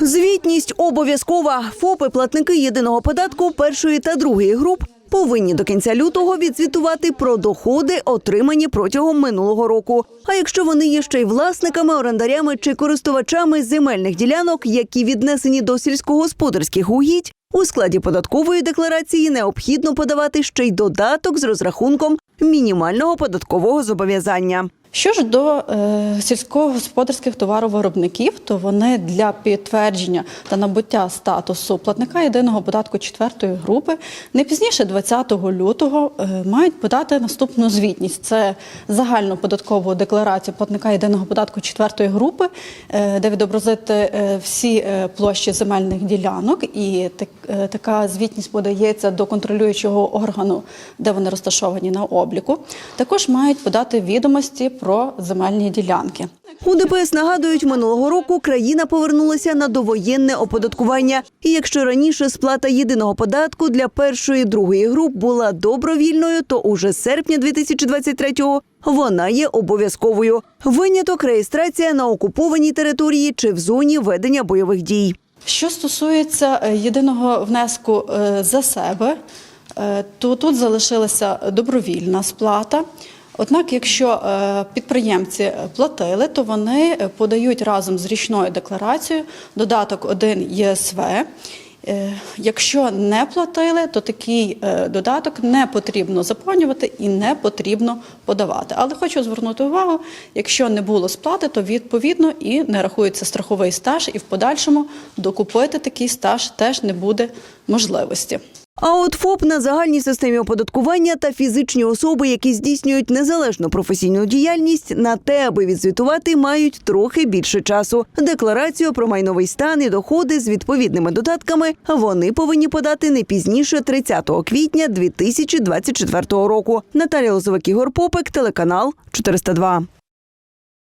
Звітність обов'язкова. ФОПи платники єдиного податку першої та другої груп повинні до кінця лютого відзвітувати про доходи, отримані протягом минулого року. А якщо вони є ще й власниками, орендарями чи користувачами земельних ділянок, які віднесені до сільськогосподарських угідь, у складі податкової декларації необхідно подавати ще й додаток з розрахунком мінімального податкового зобов'язання. Що ж до е, сільськогосподарських товаровиробників, то вони для підтвердження та набуття статусу платника єдиного податку четвертої групи не пізніше 20 лютого е, мають подати наступну звітність. Це загальну податкову декларацію платника єдиного податку четвертої групи, е, де відобразити е, всі е, площі земельних ділянок, і так, е, така звітність подається до контролюючого органу, де вони розташовані на обліку. Також мають подати відомості про земельні ділянки. У ДПС нагадують, минулого року країна повернулася на довоєнне оподаткування. І якщо раніше сплата єдиного податку для першої другої груп була добровільною, то уже з серпня 2023-го вона є обов'язковою. Виняток реєстрація на окупованій території чи в зоні ведення бойових дій. Що стосується е, єдиного внеску е, за себе, е, то тут залишилася добровільна сплата. Однак, якщо е, підприємці платили, то вони е, подають разом з річною декларацією додаток 1 ЄСВ. Е, Якщо не платили, то такий додаток не потрібно заповнювати і не потрібно подавати. Але хочу звернути увагу, якщо не було сплати, то відповідно і не рахується страховий стаж, і в подальшому докупити такий стаж теж не буде можливості. А от ФОП на загальній системі оподаткування та фізичні особи, які здійснюють незалежну професійну діяльність, на те, аби відзвітувати, мають трохи більше часу. Декларацію про майновий стан і доходи з відповідними додатками вони повинні подати не пізніше 30 квітня 2024 року. Наталія Лозовик, Ігор Попик, телеканал 402.